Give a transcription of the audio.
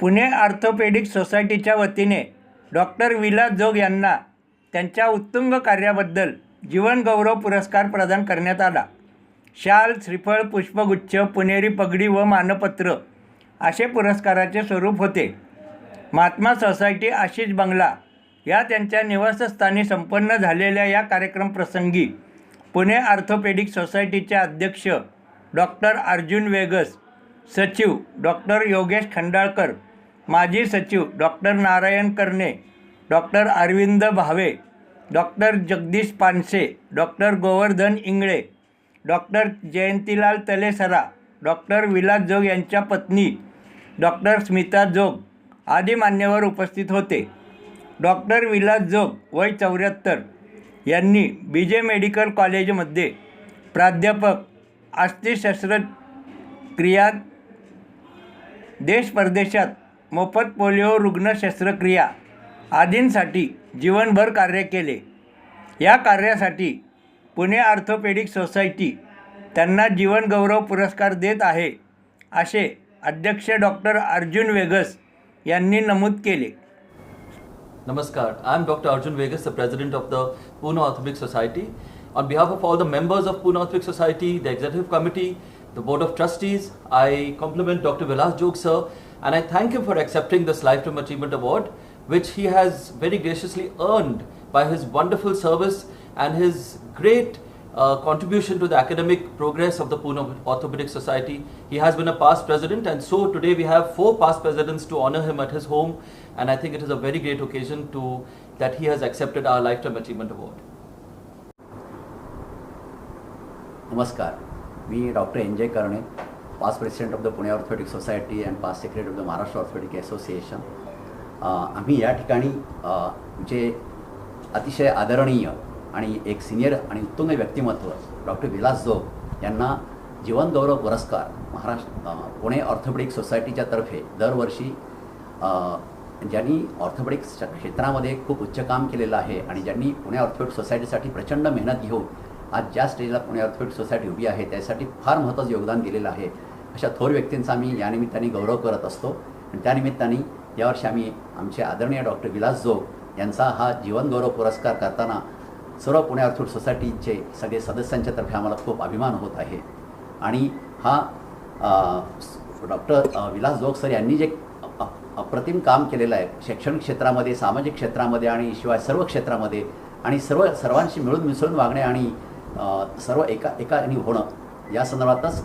Pune orthopaedic सोसायटीच्या वतीने doctor Vilas जोग यांना त्यांच्या उत्तुंग कार्याबद्दल जीवनगौरव पुरस्कार प्रदान करण्यात आला. शाल श्रीफळ पुष्पगुच्छ पुणेरी पगडी व मानपत्र असे पुरस्काराचे स्वरूप होते. महात्मा सोसायटी आशिष बंगला या त्यांच्या निवासस्थानी संपन्न झालेल्या या कार्यक्रम प्रसंगी पुणे आर्थोपेडिक सोसायटीचे अध्यक्ष डॉक्टर अर्जुन वेगस सचिव डॉक्टर योगेश खंडाळकर माजी सचिव doctor Narayan Karne doctor Arvind Bhave doctor Jagdish Panse doctor Govardhan Ingale doctor Jayantilal Talesara doctor Vilas Jog यांच्या पत्नी डॉक्टर स्मिता जोग आदी मान्यवर उपस्थित होते. डॉक्टर विलास जोग वय चौऱ्याहत्तर. यांनी बी जे मेडिकल कॉलेजमध्ये प्राध्यापक अस्थिशस्त्रक्रियात देश परदेशात मोफत पोलिओ रुग्ण शस्त्रक्रिया आदींसाठी जीवनभर कार्य केले. या कार्यासाठी पुणे आर्थोपेडिक सोसायटी त्यांना जीवनगौरव पुरस्कार देत आहे असे अध्यक्ष डॉक्टर अर्जुन वेगस यांनी नमूद केले. Namaskar. I'm Dr. Arjun Vegas, the president of the Pune Orthopedic Society. On behalf of all the members of Pune Orthopedic Society, the executive committee, the board of trustees, I compliment Dr. Vilas Jog sir and I thank him for accepting this Lifetime Achievement Award, which he has very graciously earned by his wonderful service and his great uh, contribution to the academic progress of the Pune Orthopedic Society. He has been a past president, and so today we have four past presidents to honor him at his home, and I think it is a very great occasion to that he has accepted our Lifetime Achievement Award. नमस्कार मी doctor N J Karne past president of the Pune orthopaedic society and past secretary of the Maharashtra orthopaedic association आम्ही या ठिकाणी अ, जे अतिशय आदरणीय आणि एक senior आणि उत्तुंग व्यक्तिमत्व डॉक्टर विलास जोग यांना जीवनगौरव पुरस्कार महाराष्ट्र पुणे ऑर्थोपेडिक सोसायटीच्या तर्फे दरवर्षी ज्यांनी ऑर्थोपेडिक क्षेत्रामध्ये खूप उच्च काम केलेलं आहे आणि ज्यांनी पुणे ऑर्थोपेडिक सोसायटीसाठी प्रचंड मेहनत घेऊन आज ज्या स्टेजला पुणे ऑर्थोपेडिक सोसायटी उभी आहे त्यासाठी फार महत्त्वाचं योगदान दिलेलं आहे. अशा थोर व्यक्तींचा आम्ही यानिमित्ताने गौरव करत असतो आणि त्यानिमित्ताने यावर्षी आम्ही आमचे आदरणीय डॉक्टर विलास जोग यांचा हा जीवनगौरव पुरस्कार करताना सर्व पुणे ऑर्थोपेडिक सोसायटीचे सगळे सदस्यांच्या तर्फे आम्हाला खूप अभिमान होत आहे. आणि हा डॉक्टर विलास जोग सर यांनी जे अप्रतिम काम केलेलं आहे शैक्षणिक क्षेत्रामध्ये सामाजिक क्षेत्रामध्ये आणि शिवाय सर्व क्षेत्रामध्ये आणि सर्व सर्वांशी मिळून मिसळून वागणे आणि सर्व एका एकाने होणं या संदर्भातच